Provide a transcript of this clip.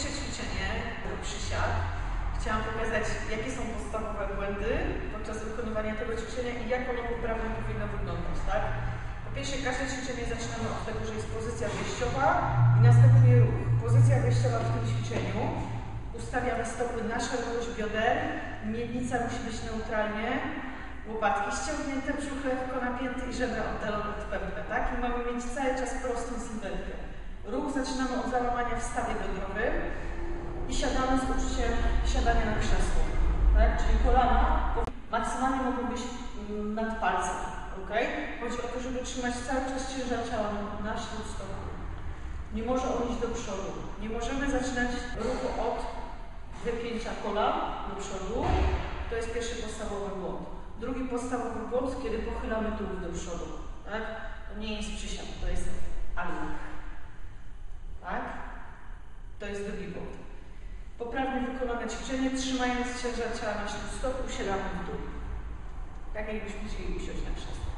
Pierwsze ćwiczenie to przysiad. Chciałam pokazać, jakie są podstawowe błędy podczas wykonywania tego ćwiczenia i jak ono poprawnie powinno wyglądać, tak? Po pierwsze, każde ćwiczenie zaczynamy od tego, że jest pozycja wyjściowa i następuje ruch. Pozycja wyjściowa w tym ćwiczeniu ustawiamy stopy na szerokość bioder, miednica musi być neutralnie, łopatki ściągnięte, brzuch lekko napięty i żebra oddalone od pępka, tak? I mamy mieć cały czas sylwetkę. Ruch zaczynamy od załamania w stawie biodrowym i siadamy z uczuciem siadania na krzesło, tak? Czyli kolana maksymalnie mogą być mm, nad palcem, ok? Chodzi o to, żeby trzymać cały czas ciężar ciała na, śródstoku. Nie może on iść do przodu. Nie możemy zaczynać ruchu od wypięcia kolan do przodu. To jest pierwszy podstawowy błąd. Drugi podstawowy błąd, kiedy pochylamy tułów do przodu. Tak? To nie jest przysiad, to jest almach. Jest błąd. Poprawnie wykonane ćwiczenie, trzymając ciężar ciała na śródstoku, siadamy w dół. Tak jakbyśmy chcieli usiąść na krzesło.